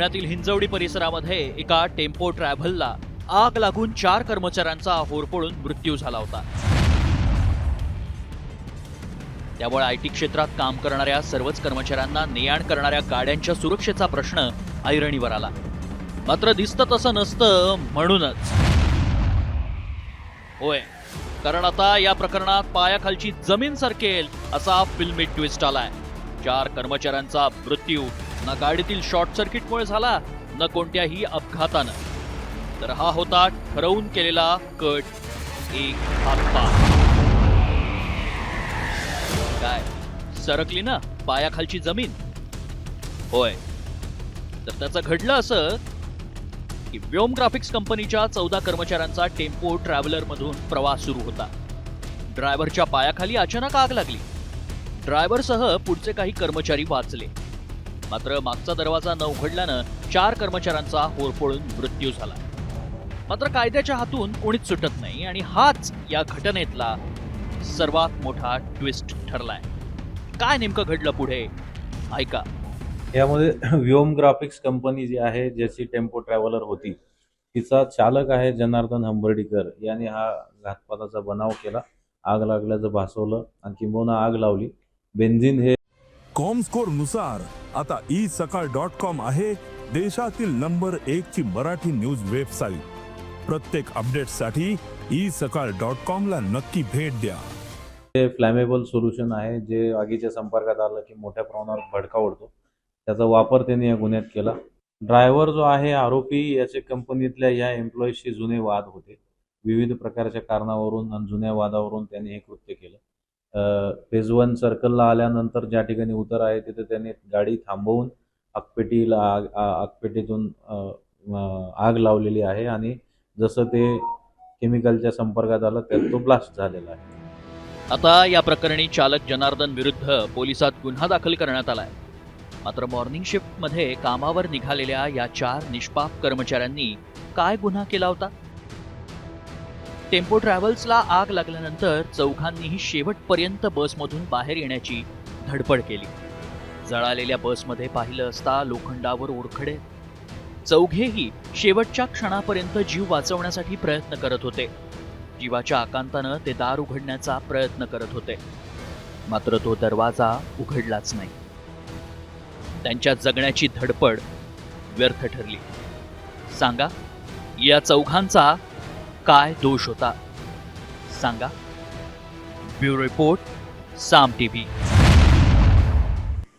पुण्यातील हिंजवडी परिसरामध्ये एका टेम्पो ट्रॅव्हलला आग लागून चार कर्मचाऱ्यांचा होरपळून मृत्यू झाला होता. त्यामुळे आय टी क्षेत्रात काम करणाऱ्या सर्वच कर्मचाऱ्यांना ने आण करणाऱ्या गाड्यांच्या सुरक्षेचा प्रश्न ऐरणीवर आला. मात्र दिसतं तसं नसतं म्हणूनच. होय कारण आता या प्रकरणात पायाखालची जमीन सरकेल असा फिल्मी ट्विस्ट आलाय. चार कर्मचाऱ्यांचा मृत्यू ना गाडीतील शॉर्ट सर्किटमुळे झाला न कोणत्याही अपघातानं. तर हा होता ठरवून केलेला कट एक हातपाय. काय सरकली ना पायाखालची जमीन? होय. तर त्याचं घडलं असं की व्योम ग्राफिक्स कंपनीच्या चौदा कर्मचाऱ्यांचा टेम्पो ट्रॅव्हलर मधून प्रवास सुरू होता. ड्रायव्हरच्या पायाखाली अचानक आग लागली. ड्रायव्हरसह पुढचे काही कर्मचारी वाचले. मात्र मागचा दरवाजा न उघडल्यानं चार कर्मचाऱ्यांचा होरपळून मृत्यू झाला. मात्र कायद्याच्या हातून कोणीच सुटत नाही आणि हाच या घटनेतला सर्वात मोठा ट्विस्ट ठरलाय. काय नेमकं घडलं पुढे? ऐका. यामध्ये व्योम ग्राफिक्स कंपनी जी आहे ज्याची टेम्पो ट्रॅव्हलर होती तिचा चालक आहे जनार्दन हंबर्डीकर. याने हा घातपाताचा बनाव केला. आग लागल्याचं भासवलं. आणि किंबहुना आग लावली. बेन्झिन हे कॉमस्कोरनुसार आता ई सकाळ डॉट कॉम आहे देशातील नंबर एक ची मराठी न्यूज वेबसाईट. प्रत्येक अपडेटसाठी ई सकाळ डॉट कॉम ला नक्की भेट द्या. हे फ्लॅमेबल सोल्युशन आहे जे आगीच्या संपर्कात आलं की मोठ्या प्रमाणावर भडका उडतो त्याचा वापर त्यांनी या गुन्ह्यात केला. ड्रायव्हर जो आहे आरोपी याचे कंपनीतल्या या एम्प्लॉईजशी जुने वाद होते. विविध प्रकारच्या कारणावरून आणि जुन्या वादावरून त्यांनी हे कृत्य केलं. फेज वन सर्कलला आल्यानंतर ज्या ठिकाणी उतर आहे तिथे त्यांनी गाडी थांबवून आगपेटीला आग आगपेटीतून आग लावलेली आहे आणि जसं ते केमिकलच्या संपर्कात आलं त्यात तो ब्लास्ट झालेला आहे. आता या प्रकरणी चालक जनार्दन विरुद्ध पोलिसात गुन्हा दाखल करण्यात आलाय. मात्र मॉर्निंग शिफ्टमध्ये कामावर निघालेल्या या चार निष्पाप कर्मचाऱ्यांनी काय गुन्हा केला होता? टेम्पो ट्रॅव्हल्सला आग लागल्यानंतर चौघांनीही शेवटपर्यंत बसमधून बाहेर येण्याची धडपड केली. जळालेल्या बसमध्ये पाहिलं असता लोखंडावर ओरखडे. चौघेही शेवटच्या क्षणापर्यंत जीव वाचवण्यासाठी प्रयत्न करत होते. जीवाच्या आकांतानं ते दार उघडण्याचा प्रयत्न करत होते. मात्र तो दरवाजा उघडलाच नाही. त्यांच्या जगण्याची धडपड व्यर्थ ठरली. सांगा या चौघांचा काय दोष होता? सांगा. Bureau report Saam TV.